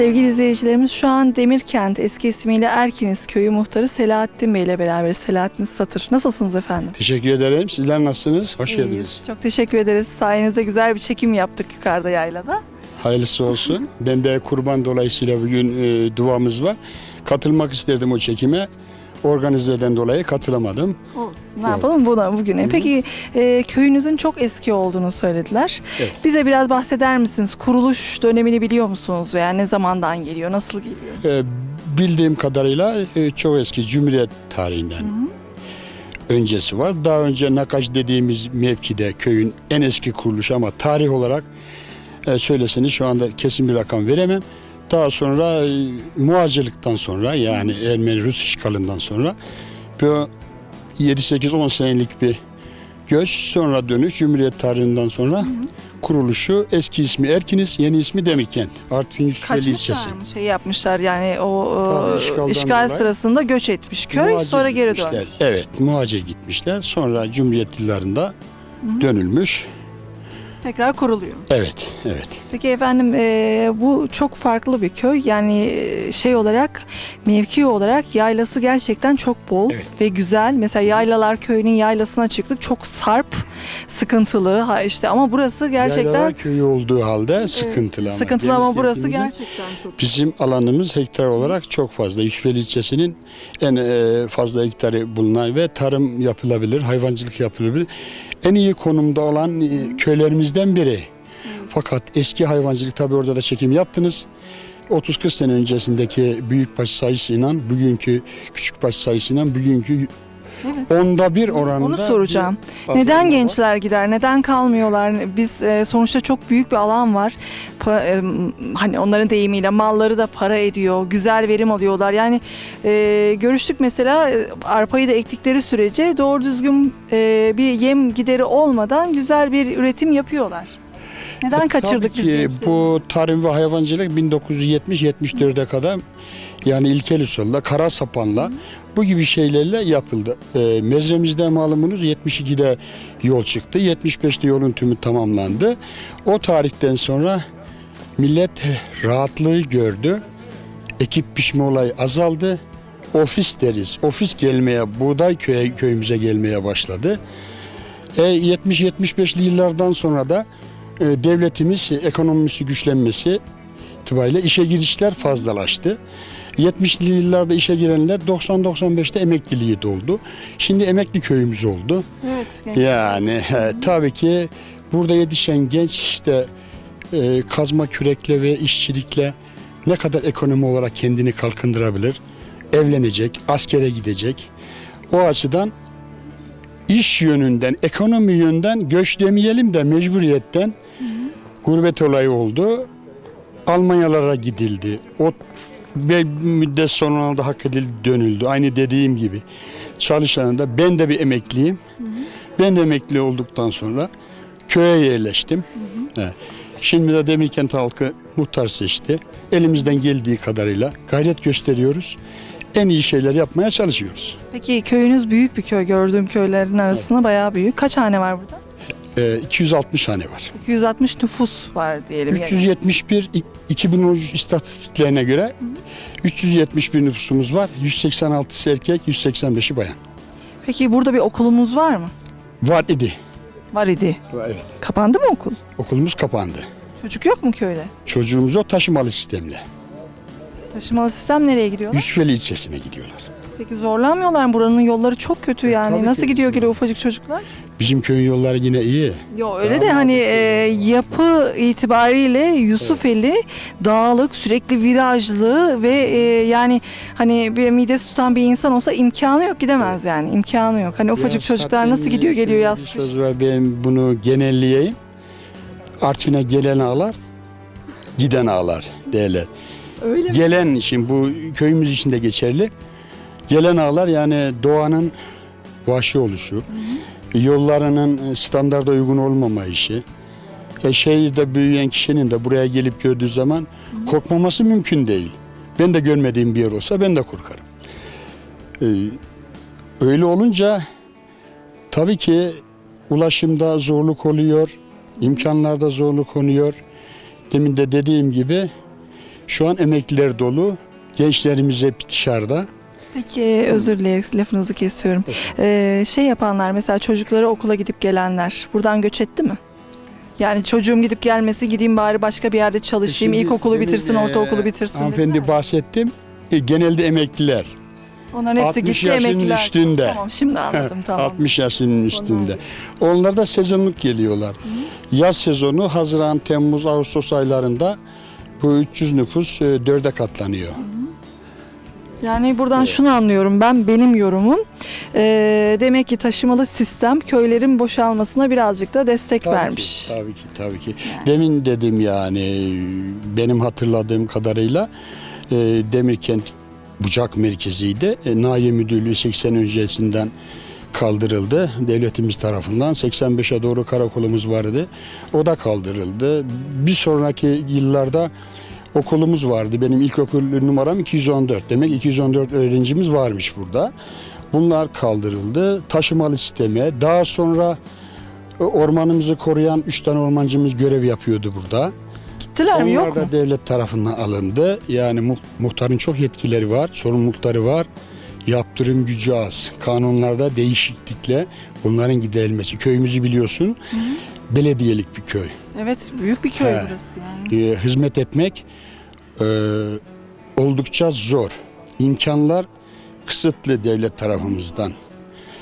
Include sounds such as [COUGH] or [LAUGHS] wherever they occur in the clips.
Sevgili izleyicilerimiz şu an Demirkent eski ismiyle Erkiniz köyü muhtarı Selahattin Bey ile beraber Selahattin Satır. Nasılsınız efendim? Teşekkür ederim. Sizler nasılsınız? Hoş İyiyiz. geldiniz. Çok teşekkür ederiz. Sayenizde güzel bir çekim yaptık yukarıda yaylada. Hayırlısı olsun. ben de kurban dolayısıyla bugün e, duamız var. Katılmak isterdim o çekime. Organizeden dolayı katılamadım. Olsun. Ne yapalım buna bugüne? Peki e, köyünüzün çok eski olduğunu söylediler. Evet. Bize biraz bahseder misiniz? Kuruluş dönemini biliyor musunuz veya ne zamandan geliyor? Nasıl geliyor? E, bildiğim kadarıyla e, çok eski Cumhuriyet tarihinden öncesi var. Daha önce Nakaş dediğimiz mevkide köyün en eski kuruluşu ama tarih olarak e, söyleseniz şu anda kesin bir rakam veremem. Daha sonra e, muhacirlikten sonra yani Ermeni-Rus işgalından sonra bu 7-8-10 senelik bir göç sonra dönüş Cumhuriyet tarihinden sonra kuruluşu eski ismi Erkiniz yeni ismi Demirkent Artvin Yusufeli ilçesi. Şey yapmışlar yani o Tabii, işgal dolayı. sırasında göç etmiş köy Muhacir sonra geri dönmüş. Evet muhacir gitmişler sonra Cumhuriyet yıllarında dönülmüş. Tekrar kuruluyor. Evet evet. Peki efendim e, bu çok farklı bir köy. Yani e, şey olarak mevki olarak yaylası gerçekten çok bol Evet. ve güzel. Mesela Yaylalar köyünün yaylasına çıktık. Çok sarp, sıkıntılı. Ha işte ama burası gerçekten Yaylalar köyü olduğu halde sıkıntılı ama. sıkıntılı ama burası gerçekten çok Bizim alanımız hektar olarak çok fazla. Yusufeli ilçesinin en e, fazla hektarı bulunan ve tarım yapılabilir, hayvancılık yapılabilir. En iyi konumda olan e, köylerimizden biri. Fakat eski hayvancılık tabii orada da çekim yaptınız. 30-40 sene öncesindeki büyükbaş sayısıyla bugünkü küçükbaş sayısıyla bugünkü Evet. onda bir oranında Onu soracağım. Neden azalma var. gençler gider? Neden kalmıyorlar? Biz e, sonuçta çok büyük bir alan var. Pa- e, hani onların deyimiyle malları da para ediyor. Güzel verim alıyorlar. Yani e, görüştük mesela e, arpayı da ektikleri sürece doğru düzgün e, bir yem gideri olmadan güzel bir üretim yapıyorlar. Neden kaçırdık Tabii biz ki gençleri? bu tarım ve hayvancılık 1970-74'e kadar yani ilkel usulla, kara sapanla bu gibi şeylerle yapıldı. E, mezremizde malumunuz 72'de yol çıktı. 75'te yolun tümü tamamlandı. O tarihten sonra millet rahatlığı gördü. Ekip biçme olayı azaldı. Ofis deriz. Ofis gelmeye, buğday köye, köyümüze gelmeye başladı. E, 70-75'li yıllardan sonra da devletimiz ekonomisi güçlenmesi itibariyle işe girişler fazlalaştı. 70'li yıllarda işe girenler 90-95'te emekliliği doldu. Şimdi emekli köyümüz oldu. Evet, gençler. Yani he, tabii ki burada yetişen genç işte e, kazma kürekle ve işçilikle ne kadar ekonomi olarak kendini kalkındırabilir? Evlenecek, askere gidecek. O açıdan iş yönünden, ekonomi yönden göç demeyelim de mecburiyetten gurbet olayı oldu. Almanyalara gidildi. O bir müddet sonra da hak edildi dönüldü. Aynı dediğim gibi. Çalışanında ben de bir emekliyim. Ben de emekli olduktan sonra köye yerleştim. Evet. Şimdi de Demirkent halkı muhtar seçti. Elimizden geldiği kadarıyla gayret gösteriyoruz. En iyi şeyler yapmaya çalışıyoruz. Peki köyünüz büyük bir köy. Gördüğüm köylerin arasında bayağı büyük. Kaç hane var burada? Ee, 260 hane var. 260 nüfus var diyelim. yani. 371 i- 2013 istatistiklerine göre 371 nüfusumuz var. 186'sı erkek, 185'i bayan. Peki burada bir okulumuz var mı? Var idi. Var idi. Evet. Kapandı mı okul? Okulumuz kapandı. Çocuk yok mu köyde? Çocuğumuz o taşımalı sistemle. Taşımalı sistem nereye gidiyor? Yusufeli ilçesine gidiyorlar. Peki zorlanmıyorlar mı? Buranın yolları çok kötü yani. tabii Nasıl ki. gidiyor geliyor ufacık çocuklar? Bizim köyün yolları yine iyi. Yo öyle de hani e, yapı itibariyle Yusufeli dağlık, sürekli virajlı ve e, yani hani bir midesi tutan bir insan olsa imkanı yok gidemez yani. imkanı yok. Hani ufacık Biraz çocuklar nasıl tatmin gidiyor geliyor bir yaz kış? Söz var ben bunu genelleyeyim. Artvin'e gelen ağlar, giden ağlar derler. Öyle mi? Gelen için bu köyümüz için de geçerli. Gelen ağlar yani doğanın vahşi oluşu, yollarının standarda uygun olmama işi. E, şehirde büyüyen kişinin de buraya gelip gördüğü zaman korkmaması mümkün değil. Ben de görmediğim bir yer olsa ben de korkarım. E, öyle olunca tabii ki ulaşımda zorluk oluyor, imkanlarda zorluk oluyor. Demin de dediğim gibi Şu an emekliler dolu. Gençlerimiz hep dışarıda. Peki özür dileyerek lafınızı kesiyorum. Ee, şey yapanlar mesela çocukları okula gidip gelenler buradan göç etti mi? Yani çocuğum gidip gelmesi gideyim bari başka bir yerde çalışayım. Şimdi ilkokulu bitirsin, e, ortaokulu bitirsin. Hanımefendi bahsettim. E, genelde emekliler. Onların hepsi 60 gitti yaşının emekliler. üstünde. Tamam şimdi anladım tamam. 60 yaşının üstünde. Onlar da sezonluk geliyorlar. Yaz sezonu Haziran, Temmuz, Ağustos aylarında bu 300 nüfus e, dörde katlanıyor. Yani buradan şunu anlıyorum ben benim yorumum. Ee, demek ki taşımalı sistem köylerin boşalmasına birazcık da destek Tabii vermiş. Ki, tabii ki, tabii ki. Demin dedim yani benim hatırladığım kadarıyla e, Demirkent Bucak Merkezi'ydi. E, Nahiye Müdürlüğü 80 öncesinden kaldırıldı devletimiz tarafından. 85'e doğru karakolumuz vardı. O da kaldırıldı. Bir sonraki yıllarda okulumuz vardı. Benim ilkokul numaram 214. Demek 214 öğrencimiz varmış burada. Bunlar kaldırıldı. Taşımalı sisteme. Daha sonra ormanımızı koruyan 3 tane ormancımız görev yapıyordu burada. Gittiler mi Onlar yok da mu? devlet tarafından alındı. Yani mu- muhtarın çok yetkileri var, sorumlulukları var. Yaptırım gücü az. Kanunlarda değişiklikle bunların giderilmesi. Köyümüzü biliyorsun. Belediyelik bir köy. Evet büyük bir köy He. burası yani. Ee, hizmet etmek e, oldukça zor. İmkanlar kısıtlı devlet tarafımızdan.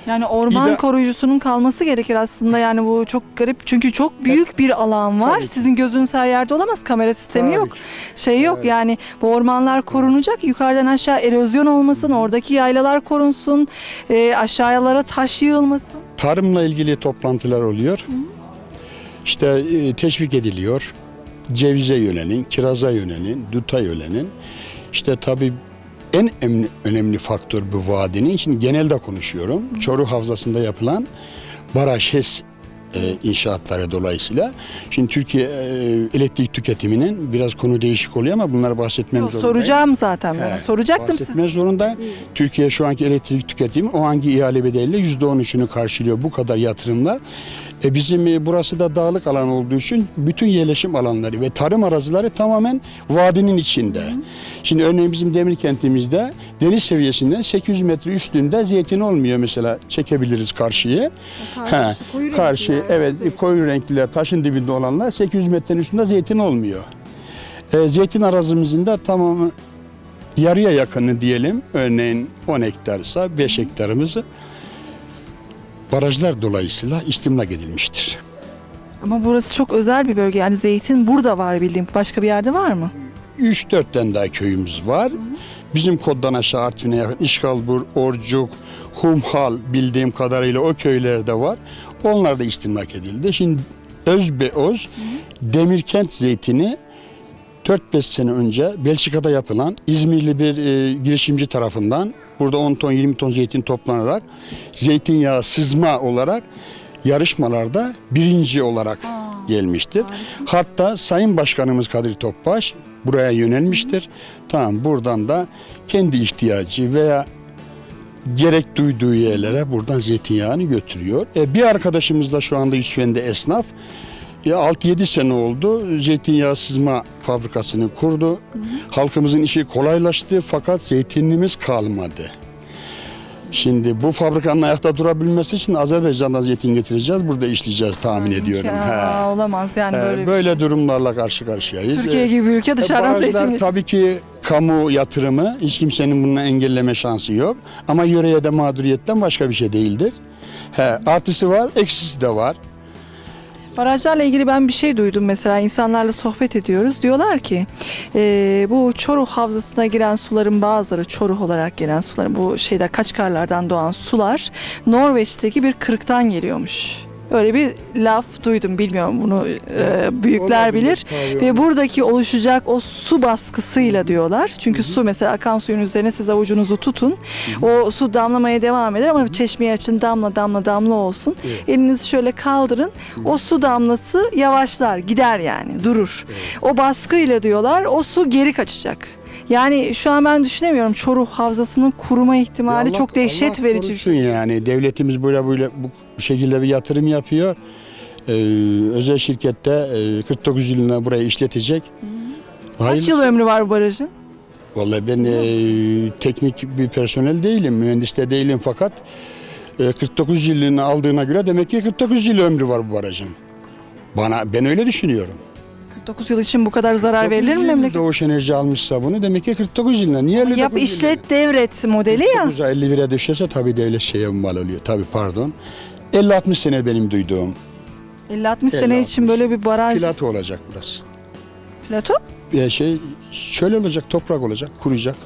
Yani orman de- koruyucusunun kalması gerekir aslında yani bu çok garip çünkü çok büyük bir alan var. Tabii ki. Sizin gözünüz her yerde olamaz. Kamera sistemi Tabii yok. ki. Şey yok Evet. yani bu ormanlar korunacak. Yukarıdan aşağı erozyon olmasın. Oradaki yaylalar korunsun. E, aşağılara taş yığılmasın. Tarımla ilgili toplantılar oluyor. İşte e, teşvik ediliyor. Cevize yönelin, kiraza yönelin, duta yönelin. İşte tabii en önemli, önemli faktör bu vadinin için genelde konuşuyorum. Çoruh Havzası'nda yapılan baraj HES e, inşaatları dolayısıyla. Şimdi Türkiye e, elektrik tüketiminin biraz konu değişik oluyor ama bunları bahsetmem Yok, zorundayım. soracağım zaten ben. He, Soracaktım size. Bahsetmez zorunda. Türkiye şu anki elektrik tüketimi o hangi ihale bedeliyle %13'ünü karşılıyor bu kadar yatırımlar. E bizim e, burası da dağlık alan olduğu için bütün yerleşim alanları ve tarım arazileri tamamen vadinin içinde. Şimdi örneğin bizim demir kentimizde deniz seviyesinden 800 metre üstünde zeytin olmuyor mesela çekebiliriz karşıyı. He, koyu karşı renkliler, evet koyu renkliler taşın dibinde olanlar 800 metrenin üstünde zeytin olmuyor. E, zeytin arazimizin de tamamı yarıya yakını diyelim. Örneğin 10 hektarsa 5 hektarımızı barajlar dolayısıyla istimlak edilmiştir. Ama burası çok özel bir bölge. Yani zeytin burada var bildiğim. Başka bir yerde var mı? 3-4 tane daha köyümüz var. Bizim koddan aşağı Artvin'e yakın İşgalbur, Orcuk, Humhal bildiğim kadarıyla o köylerde var. Onlar da istimlak edildi. Şimdi Özbeoz Demirkent zeytini 4-5 sene önce Belçika'da yapılan İzmirli bir e, girişimci tarafından burada 10 ton 20 ton zeytin toplanarak zeytinyağı sızma olarak yarışmalarda birinci olarak gelmiştir. Hatta Sayın Başkanımız Kadir Topbaş buraya yönelmiştir. Tamam buradan da kendi ihtiyacı veya gerek duyduğu yerlere buradan zeytinyağını götürüyor. E, bir arkadaşımız da şu anda Yusufen'de esnaf. Ya 6-7 sene oldu zeytinyağı sızma fabrikasını kurdu. Halkımızın işi kolaylaştı fakat zeytinimiz kalmadı. Şimdi bu fabrikanın ayakta durabilmesi için Azerbaycan'dan zeytin getireceğiz. Burada işleyeceğiz tahmin ediyorum. Ya, He. olamaz yani He, böyle, böyle bir şey. durumlarla karşı karşıyayız. Türkiye E, gibi bir ülke dışarıdan Barajlar zeytin tabii ki kamu yatırımı. Hiç kimsenin bunu engelleme şansı yok. Ama yöreye de mağduriyetten başka bir şey değildir. He, artısı var, eksisi de var. Barajlarla ilgili ben bir şey duydum mesela insanlarla sohbet ediyoruz. Diyorlar ki e, bu Çoruh Havzası'na giren suların bazıları Çoruh olarak gelen suların bu şeyde Kaçkarlardan doğan sular Norveç'teki bir kırıktan geliyormuş. Öyle bir laf duydum bilmiyorum bunu e, büyükler Olabilir, bilir. tabii, Ve buradaki oluşacak o su baskısıyla diyorlar. Çünkü su mesela akan suyun üzerine siz avucunuzu tutun. O su damlamaya devam eder ama çeşmeyi açın damla damla damla olsun. Evet. Elinizi şöyle kaldırın. O su damlası yavaşlar, gider yani, durur. O baskıyla diyorlar o su geri kaçacak. Yani şu an ben düşünemiyorum Çoruh Havzası'nın kuruma ihtimali Allah- çok dehşet Allah verici bir korusun şey. yani. Devletimiz böyle böyle bu şekilde bir yatırım yapıyor. Ee, özel şirkette e, 49 yılına burayı işletecek. Kaç Hayırlısı. yıl ömrü var bu barajın? Vallahi ben e, teknik bir personel değilim, mühendis de değilim fakat e, 49 yılını aldığına göre demek ki 49 yıl ömrü var bu barajın. Bana ben öyle düşünüyorum. 49 yıl için bu kadar zarar verilir mi 49 yıl memleket? Doğuş Enerji almışsa bunu demek ki 49 yılına. Niye 59 Yap yıl? işlet devret modeli ya. 9'a 51'e düşerse tabii devlet şeye mal oluyor. Tabii pardon. 50-60 sene benim duyduğum. 50-60 sene 50-60. için böyle bir baraj. Plato olacak burası. Plato? Bir şey şöyle olacak, toprak olacak, kuruyacak.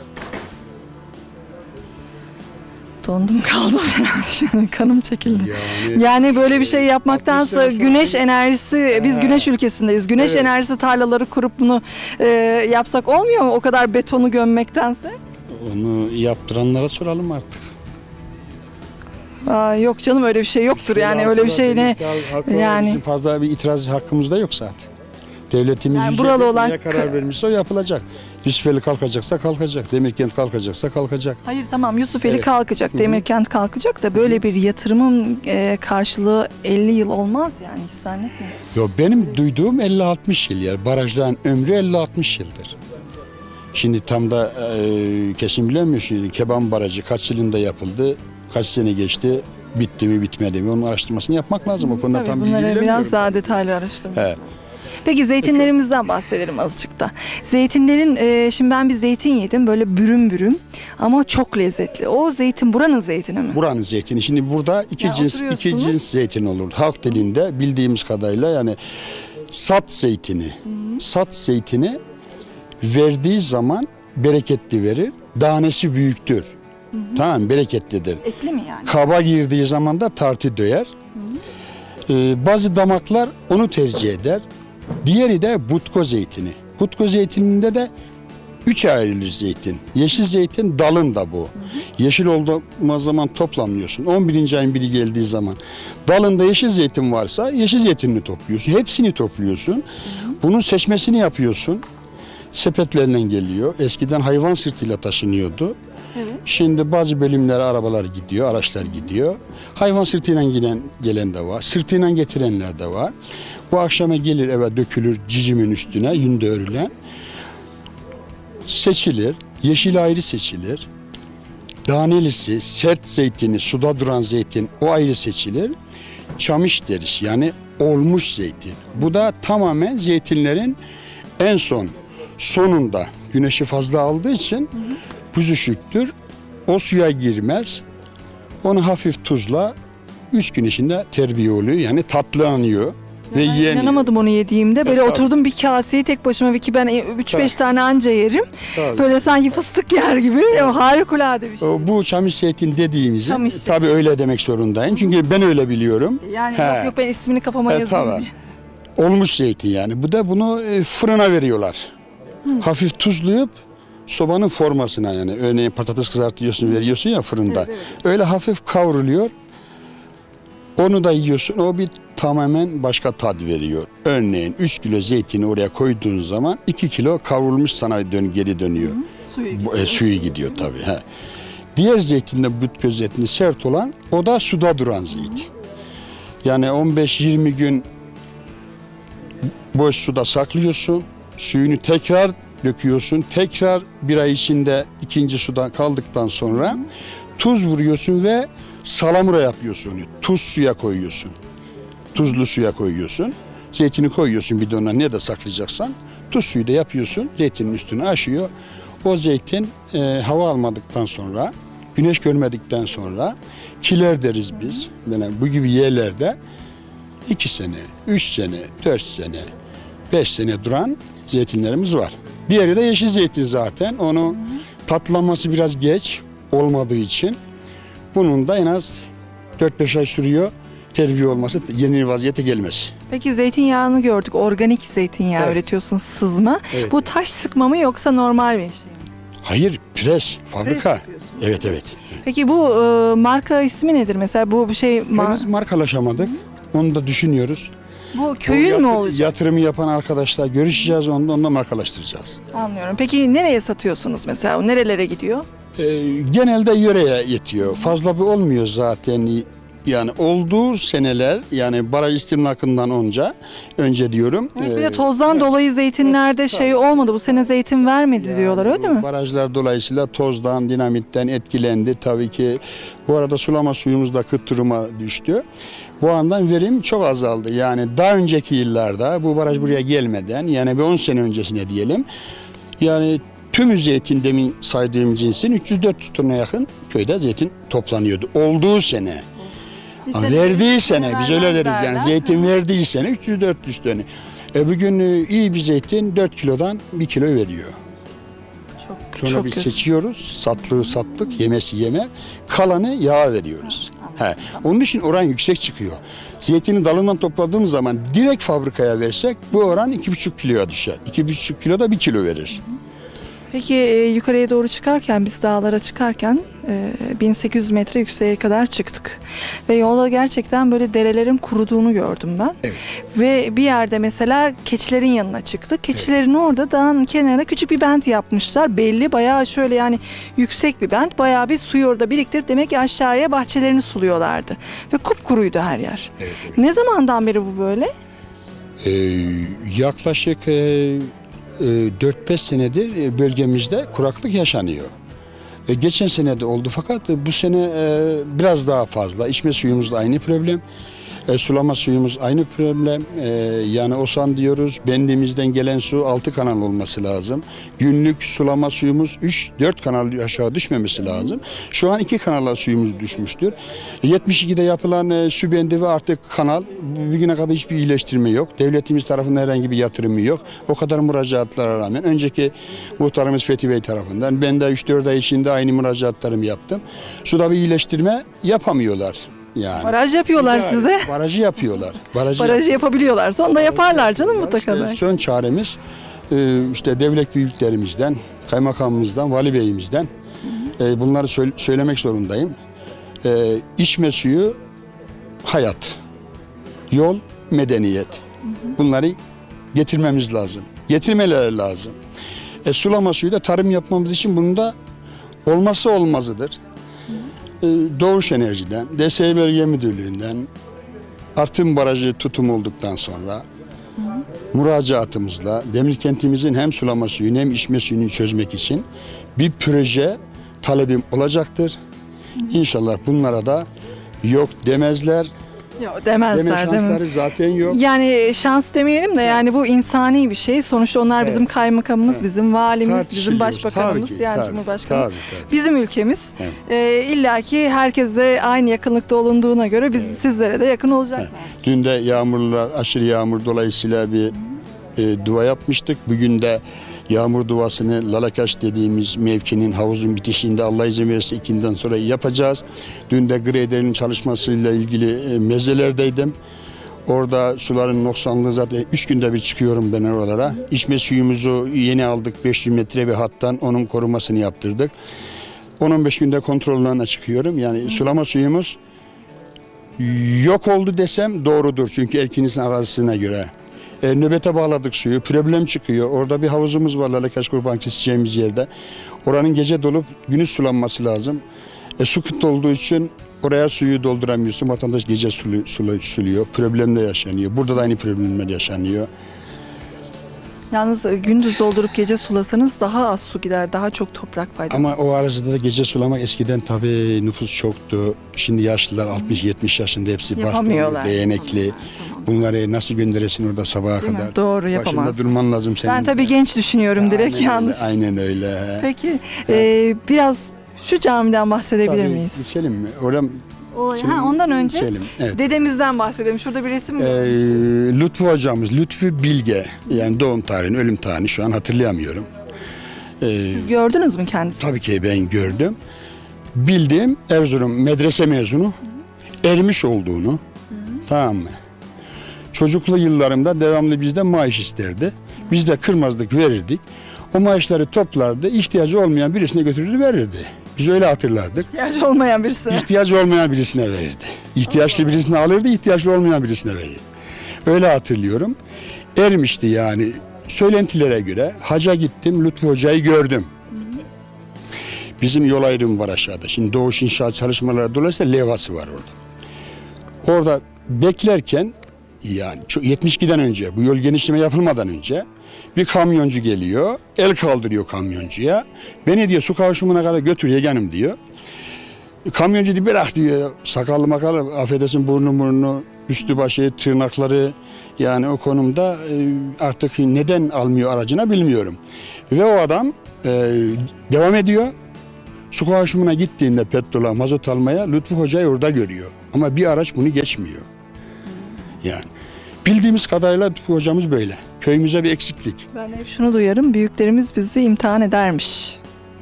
Dondum kaldım. [LAUGHS] Kanım çekildi. Yani Yani böyle bir şey yapmaktansa 60 sene güneş enerjisi, biz güneş ülkesindeyiz. Güneş Evet. enerjisi tarlaları kurup bunu e, yapsak olmuyor mu? O kadar betonu gömmektense. onu yaptıranlara soralım artık. Aa, yok canım öyle bir şey yoktur yani öyle bir şey ne? yani- yani bizim fazla bir itiraz hakkımız da yok zaten. Devletimiz Yani yüce buralı bir olan neye karar vermişse o yapılacak. Yusufeli kalkacaksa kalkacak. Demirkent kalkacaksa kalkacak. Hayır tamam Yusufeli Evet. kalkacak, Demirkent kalkacak da böyle bir yatırımın e, karşılığı 50 yıl olmaz yani hiç zannetmiyorum. Yo benim duyduğum 50-60 yıl yani barajların ömrü 50-60 yıldır. Şimdi tam da e, kesin bilemiyor şimdi Keban Barajı kaç yılında yapıldı, kaç sene geçti, bitti mi bitmedi mi onun araştırmasını yapmak lazım. O konuda Tabii tam bilgi bunları bilemiyorum. biraz daha detaylı araştırmak He. Peki zeytinlerimizden bahsedelim azıcık da. Zeytinlerin, e, şimdi ben bir zeytin yedim böyle bürüm bürüm ama çok lezzetli. O zeytin buranın zeytini mi? Buranın zeytini. Şimdi burada iki Ya cins iki oturuyorsunuz. cins zeytin olur. Halk dilinde bildiğimiz kadarıyla yani sat zeytini. Sat zeytini verdiği zaman bereketli verir. Danesi büyüktür. Tamam mı? bereketlidir. Etli mi yani? Kaba girdiği zaman da tartı döyer. Ee, bazı damaklar onu tercih eder. Diğeri de butko zeytini. Butko zeytininde de üçe ayrılır zeytin. Yeşil zeytin dalın da bu. Yeşil olduğu zaman toplamıyorsun. 11. ayın biri geldiği zaman dalında yeşil zeytin varsa yeşil zeytinini topluyorsun. Hepsini topluyorsun. Bunun seçmesini yapıyorsun. Sepetlerinden geliyor. Eskiden hayvan sırtıyla taşınıyordu. Evet. Şimdi bazı bölümlere arabalar gidiyor, araçlar gidiyor. Hayvan sırtıyla gelen, gelen de var. Sırtıyla getirenler de var. Bu akşama gelir eve dökülür cicimin üstüne yünde örülen. Seçilir. Yeşil ayrı seçilir. Danelisi, sert zeytini, suda duran zeytin o ayrı seçilir. Çamış deriz yani olmuş zeytin. Bu da tamamen zeytinlerin en son sonunda güneşi fazla aldığı için büzüşüktür. O suya girmez. Onu hafif tuzla 3 gün içinde terbiye oluyor. Yani tatlanıyor ve Ben yeniyor. inanamadım onu yediğimde. Böyle tabii. oturdum bir kaseyi tek başıma ve ki ben 3-5 Tabii. tane anca yerim. Tabii. Böyle sanki fıstık yer gibi. Ya, harikulade bir şey. Bu çamış zeytin dediğimizi Çamış tabii öyle demek zorundayım. Çünkü ben öyle biliyorum. Yani He. yok yok ben ismini kafama E, tabii. diye. Olmuş zeytin yani. Bu da bunu e, fırına veriyorlar. Hafif tuzlayıp sobanın formasına yani. Örneğin patates kızartıyorsun veriyorsun ya fırında. Evet, Öyle hafif kavruluyor. Onu da yiyorsun. O bir tamamen başka tat veriyor. Örneğin 3 kilo zeytini oraya koyduğun zaman 2 kilo kavrulmuş sana dön, geri dönüyor. Suyu Bu, e, suyu gidiyor tabii. He. Diğer zeytinde büt zeytini sert olan o da suda duran zeytin. Yani 15-20 gün boş suda saklıyorsun. Suyunu tekrar döküyorsun. Tekrar bir ay içinde ikinci suda kaldıktan sonra tuz vuruyorsun ve salamura yapıyorsun. Tuz suya koyuyorsun. Tuzlu suya koyuyorsun. Zeytini koyuyorsun bidona ne de saklayacaksan. Tuz suyu da yapıyorsun. Zeytinin üstüne aşıyor. O zeytin e, hava almadıktan sonra, güneş görmedikten sonra kiler deriz biz. Yani bu gibi yerlerde 2 sene, 3 sene, 4 sene, 5 sene duran zeytinlerimiz var. Diğeri de yeşil zeytin zaten. Onu tatlanması biraz geç olmadığı için bunun da en az 4-5 ay sürüyor terbiye olması, yeni vaziyete gelmesi. Peki zeytinyağını gördük. Organik zeytinyağı Evet. üretiyorsun sızma. Evet. Bu taş sıkma mı yoksa normal bir şey mi? Hayır, pres, fabrika. yapıyorsun. evet, evet. Peki bu e, marka ismi nedir? Mesela bu bir şey Henüz markalaşamadık. Onu da düşünüyoruz. Bu köyün mü olacak? Yatırımı yapan arkadaşlar görüşeceğiz onunla, onunla markalaştıracağız. Anlıyorum. Peki nereye satıyorsunuz mesela? Nerelere gidiyor? Ee, genelde yöreye yetiyor. Fazla bir olmuyor zaten. Yani olduğu seneler yani baraj istimlakından önce önce diyorum. Evet, bir de tozdan dolayı zeytinlerde şey olmadı. Bu sene zeytin vermedi diyorlar öyle mi? Barajlar dolayısıyla tozdan, dinamitten etkilendi. Tabii ki bu arada sulama suyumuz da kıt duruma düştü. Bu andan verim çok azaldı. Yani daha önceki yıllarda bu baraj buraya gelmeden yani bir 10 sene öncesine diyelim. Yani tüm zeytin demin saydığım cinsin 300-400 tona yakın köyde zeytin toplanıyordu. Olduğu sene. Bir Ama verdiği bir sene biz öyle deriz yani zeytin [LAUGHS] verdiği sene 300-400 tane. E bugün e, iyi bir zeytin 4 kilodan 1 kilo veriyor. Çok, Sonra çok kötü. seçiyoruz. Satlığı satlık, yemesi yeme. Kalanı yağa veriyoruz. He. Onun için oran yüksek çıkıyor. Zeytini dalından topladığımız zaman direkt fabrikaya versek bu oran 2,5 kiloya düşer. 2,5 kilo da 1 kilo verir. Peki e, yukarıya doğru çıkarken biz dağlara çıkarken e, 1800 metre yükseğe kadar çıktık. Ve yolda gerçekten böyle derelerin kuruduğunu gördüm ben. Evet. Ve bir yerde mesela keçilerin yanına çıktık. Keçilerin orada dağın kenarına küçük bir bent yapmışlar. Belli bayağı şöyle yani yüksek bir bent. Bayağı bir suyu orada biriktirip demek ki aşağıya bahçelerini suluyorlardı. Ve kupkuruydu her yer. Ne zamandan beri bu böyle? Ee, yaklaşık e, 4-5 senedir e, bölgemizde kuraklık yaşanıyor. E, geçen sene de oldu fakat e, bu sene e, biraz daha fazla. İçme suyumuzda aynı problem. E, sulama suyumuz aynı problem. E, yani Osan diyoruz. Bendimizden gelen su 6 kanal olması lazım. Günlük sulama suyumuz 3-4 kanal aşağı düşmemesi lazım. Şu an 2 kanala suyumuz düşmüştür. 72'de yapılan e, su bendi ve artık kanal bugüne kadar hiçbir iyileştirme yok. Devletimiz tarafından herhangi bir yatırımı yok. O kadar müracaatlara rağmen önceki muhtarımız Fethi Bey tarafından ben de 3-4 ay içinde aynı müracaatlarımı yaptım. Suda bir iyileştirme yapamıyorlar. Yani. Baraj yapıyorlar Yani size. [LAUGHS] Barajı yapıyorlar. Barajı, Barajı yapabiliyorlarsa onu da yaparlar canım mutlaka. İşte son çaremiz e, işte devlet büyüklerimizden, kaymakamımızdan, vali beyimizden e, bunları söyle- söylemek zorundayım. E, içme suyu hayat, yol medeniyet. Bunları getirmemiz lazım. Getirmeleri lazım. E, sulama suyu da tarım yapmamız için bunun da olması olmazıdır. E, Doğuş Enerji'den, DSİ Bölge Müdürlüğü'nden, Artım Barajı tutum olduktan sonra müracaatımızla Demir kentimizin hem sulama suyunu hem içme suyunu çözmek için bir proje talebim olacaktır. İnşallah bunlara da yok demezler. Yok Deme demezler değil mi? şansları zaten yok. Yani şans demeyelim de yani bu insani bir şey. Sonuçta onlar bizim Evet. kaymakamımız, bizim valimiz, bizim başbakanımız Tabii ki, yani tabii, cumhurbaşkanımız. tabii, tabii. Bizim ülkemiz. Evet. Ee, İlla ki herkese aynı yakınlıkta olunduğuna göre biz sizlere de yakın olacaklar. Dün de yağmurlar, aşırı yağmur dolayısıyla bir e, dua yapmıştık. Bugün de yağmur duasını Lalakaş dediğimiz mevkinin havuzun bitişinde Allah izin verirse ikinden sonra yapacağız. Dün de grader'in çalışmasıyla ilgili e, mezelerdeydim. Orada suların noksanlığı zaten 3 günde bir çıkıyorum ben oralara. İçme suyumuzu yeni aldık 500 metre bir hattan onun korumasını yaptırdık. 10-15 günde kontrollerine çıkıyorum. Yani sulama suyumuz yok oldu desem doğrudur. Çünkü Erkiniz'in arazisine göre. E, nöbete bağladık suyu. Problem çıkıyor. Orada bir havuzumuz var Lalekaş Kurban keseceğimiz yerde. Oranın gece dolup gündüz sulanması lazım. E, su kıt olduğu için oraya suyu dolduramıyorsun. Vatandaş gece sulu, sulu, suluyor. Problemler yaşanıyor. Burada da aynı problemler yaşanıyor. Yalnız e, gündüz doldurup gece sulasanız daha az su gider, daha çok toprak faydalanır. Ama o arazide de gece sulamak eskiden tabii nüfus çoktu. Şimdi yaşlılar 60-70 yaşında hepsi Yapamıyorlar. başlı, beğenekli. Bunları nasıl gönderesin orada sabaha Değil mi? kadar? Doğru yapamaz. Başında durman lazım senin. Ben tabii genç düşünüyorum direkt Aynen yanlış. Öyle, aynen öyle. Peki e, biraz şu camiden bahsedebilir Tabii, miyiz? Geçelim mi? Oraya O, Şimdi ha, ondan önce geçelim, evet. dedemizden bahsedelim. Şurada bir resim Ee. Lütfü hocamız, Lütfü Bilge. Yani doğum tarihini, ölüm tarihini şu an hatırlayamıyorum. Ee, Siz gördünüz mü kendisini? tabii ki ben gördüm. Bildiğim Erzurum medrese mezunu. Ermiş olduğunu. Tamam mı? Çocuklu yıllarımda devamlı bizden maaş isterdi. Biz de kırmazdık verirdik. O maaşları toplardı. ihtiyacı olmayan birisine götürürdü verirdi. Biz öyle hatırlardık. İhtiyacı olmayan birisi. İhtiyacı olmayan birisine verirdi. İhtiyaçlı birisine alırdı, ihtiyaçlı olmayan birisine verirdi. Öyle hatırlıyorum. Ermişti yani. Söylentilere göre haca gittim, Lütfü Hoca'yı gördüm. Bizim yol ayrımı var aşağıda. Şimdi doğuş inşaat çalışmaları dolayısıyla levhası var orada. Orada beklerken yani çok- 72'den önce bu yol genişleme yapılmadan önce bir kamyoncu geliyor. El kaldırıyor kamyoncuya. Beni diyor su kavşumuna kadar götür yeğenim diyor. Kamyoncu diyor bırak diyor. Sakallı makalı affedersin burnu burnu üstü başı tırnakları yani o konumda e, artık neden almıyor aracına bilmiyorum. Ve o adam e, devam ediyor. Su kavşumuna gittiğinde petrola mazot almaya Lütfü Hoca'yı orada görüyor. Ama bir araç bunu geçmiyor. Yani bildiğimiz kadarıyla Lütfü Hocamız böyle. Köyümüze bir eksiklik. Ben hep şunu duyarım. Büyüklerimiz bizi imtihan edermiş.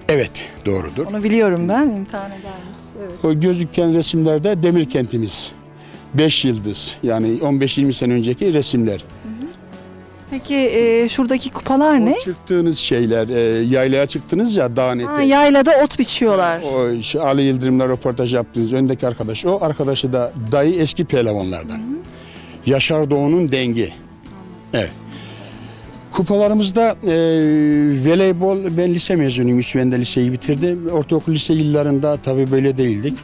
Evet doğrudur. Onu biliyorum ben. imtihan edermiş. Evet. O gözüken resimlerde demir kentimiz. 5 yıldız yani 15-20 sene önceki resimler. Peki e, şuradaki kupalar ne? O çıktığınız şeyler, e, yaylaya çıktınız ya dağın Ha, eteği. yaylada ot biçiyorlar. O işte Ali Yıldırım'la röportaj yaptığınız öndeki arkadaş. O arkadaşı da dayı eski pehlivanlardan. Yaşar Doğu'nun dengi. Evet. Kupalarımızda e, voleybol, ben lise mezunuyum. Üsven'de liseyi bitirdim. Ortaokul lise yıllarında tabii böyle değildik.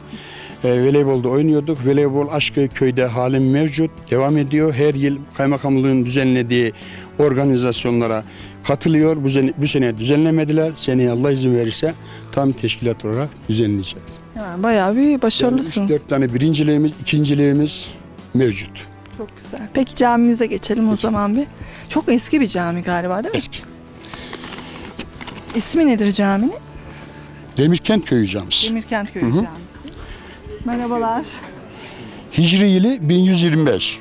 E, voleybolda oynuyorduk. Voleybol aşkı köyde halim mevcut. Devam ediyor. Her yıl kaymakamlığın düzenlediği organizasyonlara katılıyor. Bu sene, bu sene düzenlemediler. Seneye Allah izin verirse tam teşkilat olarak düzenleyeceğiz. Yani bayağı bir başarılısınız. 3-4 tane birinciliğimiz, ikinciliğimiz mevcut. Çok güzel. Peki camimize geçelim o zaman bir. Çok eski bir cami galiba değil mi? Eski. İsmi nedir caminin? Demirkent Köyü Camisi. Demirkent Köyü Camisi. Merhabalar. Hicri yılı 1125.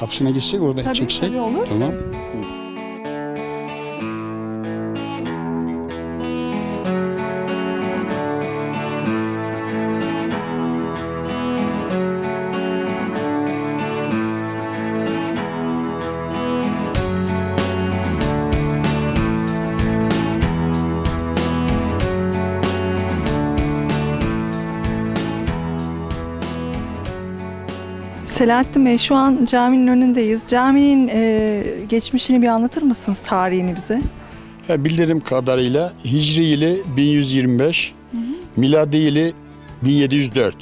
Kapısına gitsek orada Tabii, çeksek. tabii olur. Tamam. Selahattin Bey şu an caminin önündeyiz. Caminin e, geçmişini bir anlatır mısınız tarihini bize? Ya bildiğim kadarıyla Hicri yılı 1125, miladi yılı 1704.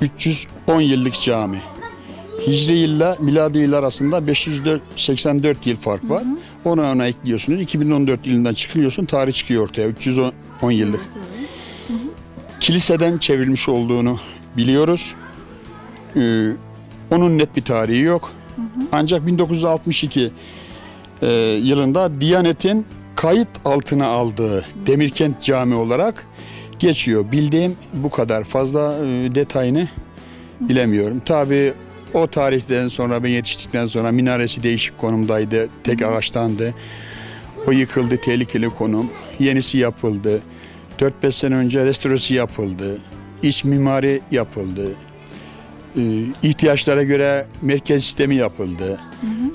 310 yıllık cami. Hicri yılla miladi yıl arasında 584 yıl fark var. Onu ona ekliyorsunuz. 2014 yılından çıkıyorsun. Tarih çıkıyor ortaya. 310 yıllık. Kiliseden çevrilmiş olduğunu biliyoruz. Ee, onun net bir tarihi yok. Ancak 1962 e, yılında Diyanet'in kayıt altına aldığı Demirkent Cami olarak geçiyor. Bildiğim bu kadar. Fazla e, detayını bilemiyorum. Tabii o tarihten sonra ben yetiştikten sonra minaresi değişik konumdaydı. Tek ağaçtandı. O yıkıldı, tehlikeli konum. Yenisi yapıldı. 4-5 sene önce restorası yapıldı. İç mimari yapıldı. Ee, ihtiyaçlara göre merkez sistemi yapıldı.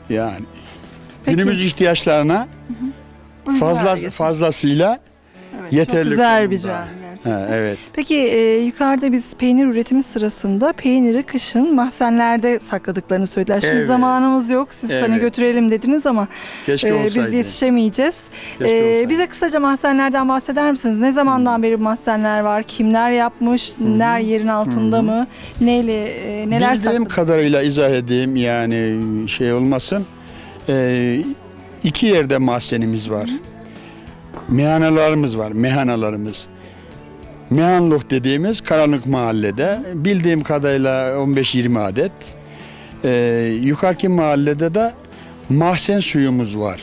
Yani Peki. günümüz ihtiyaçlarına fazla Uygar fazlasıyla Evet, yeterli Çok güzel bir konumda. cami gerçekten. ha, evet. Peki e, yukarıda biz peynir üretimi sırasında peyniri kışın mahzenlerde sakladıklarını söylediler. Şimdi Evet. zamanımız yok. Siz hani Evet. götürelim dediniz ama Keşke e, olsaydı. biz yetişemeyeceğiz. Keşke E, olsaydı. bize kısaca mahzenlerden bahseder misiniz? Ne zamandan beri bu mahzenler var? Kimler yapmış? Neler yerin altında mı? Neyle e, neler Bildiğim kadarıyla izah edeyim yani şey olmasın. Ee, iki yerde mahzenimiz var. Mehanalarımız var, mehanalarımız. Mehanlık dediğimiz karanlık mahallede bildiğim kadarıyla 15-20 adet. Ee, yukarıki mahallede de mahzen suyumuz var.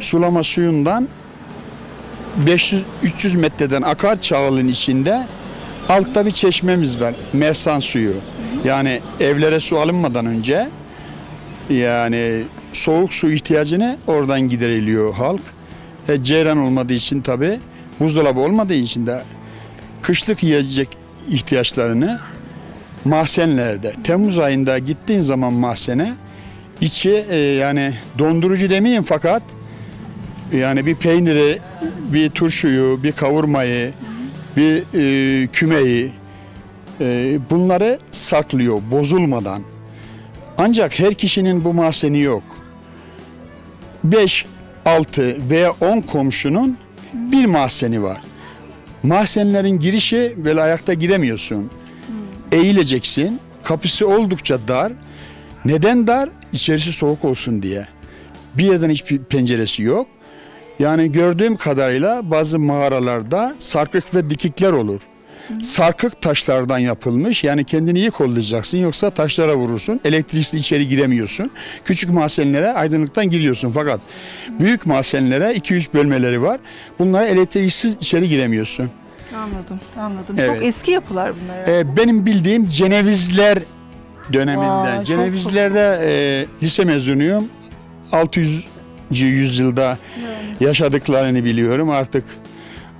Sulama suyundan 500-300 metreden akar çağılın içinde altta bir çeşmemiz var. Mersan suyu. Yani evlere su alınmadan önce yani soğuk su ihtiyacını oradan gideriliyor halk. E, ceyran olmadığı için tabi buzdolabı olmadığı için de kışlık yiyecek ihtiyaçlarını mahzenlerde Temmuz ayında gittiğin zaman mahzene içi e, yani dondurucu demeyeyim fakat yani bir peyniri, bir turşuyu, bir kavurmayı, bir e, kümeyi e, bunları saklıyor bozulmadan. Ancak her kişinin bu mahzeni yok. 5, 6 veya 10 komşunun bir mahzeni var. Mahzenlerin girişi böyle ayakta giremiyorsun. Eğileceksin, kapısı oldukça dar. Neden dar? İçerisi soğuk olsun diye. Bir yerden hiçbir penceresi yok. Yani gördüğüm kadarıyla bazı mağaralarda sarkık ve dikikler olur. Sarkık taşlardan yapılmış. Yani kendini iyi kollayacaksın yoksa taşlara vurursun. Elektriksiz içeri giremiyorsun. Küçük mahzenlere aydınlıktan giriyorsun. Fakat büyük mahzenlere 200 bölmeleri var. Bunlara elektriksiz içeri giremiyorsun. Anladım, anladım. Evet. Çok eski yapılar bunlar. Ee, benim bildiğim Cenevizler döneminden. Vay, çok, Cenevizlerde e, lise mezunuyum. 600. yüzyılda yaşadıklarını biliyorum. Artık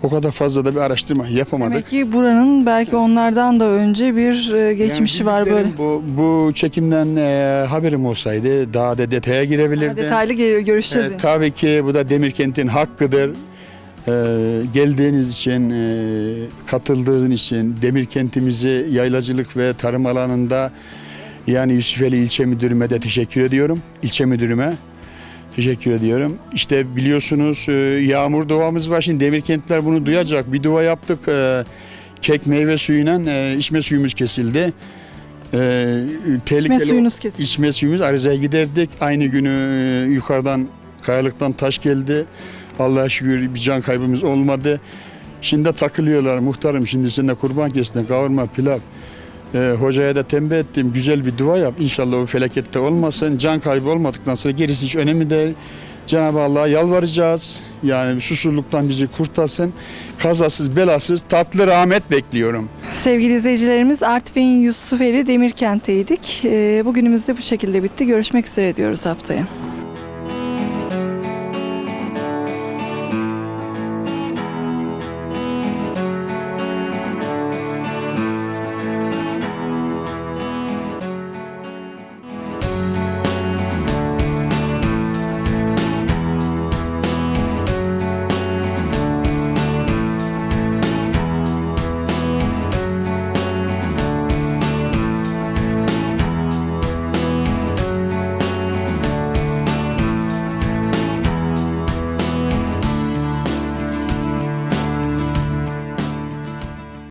o kadar fazla da bir araştırma yapamadık. Demek ki buranın belki onlardan da önce bir e, geçmişi Yani var böyle. Bu, bu çekimden e, haberim olsaydı daha da detaya Daha girebilirdim. detaylı gel- görüşeceğiz. E, yani. tabii ki bu da Demirkent'in hakkıdır. E, geldiğiniz için, e, katıldığın için, Demirkent'imizi yaylacılık ve tarım alanında yani Yusufeli ilçe müdürüme de teşekkür ediyorum. İlçe müdürüme teşekkür ediyorum. İşte biliyorsunuz e, yağmur duamız var. Şimdi Demirkentler bunu duyacak. Bir dua yaptık. E, kek meyve suyuyla e, içme suyumuz kesildi. E, İçme tehlikeli suyunuz kesin. İçme suyumuz arızaya giderdik. Aynı günü yukarıdan kayalıktan taş geldi. Allah'a şükür bir can kaybımız olmadı. Şimdi takılıyorlar muhtarım şimdi sen de kurban kestin kavurma pilav. E, hocaya da tembih ettim güzel bir dua yap. İnşallah o felakette olmasın. Can kaybı olmadıktan sonra gerisi hiç önemli değil. Cenab-ı Allah'a yalvaracağız. Yani susuzluktan bizi kurtarsın. Kazasız belasız tatlı rahmet bekliyorum. Sevgili izleyicilerimiz Artvin Yusufeli Demirkent'teydik. E, bugünümüz de bu şekilde bitti. Görüşmek üzere diyoruz haftaya.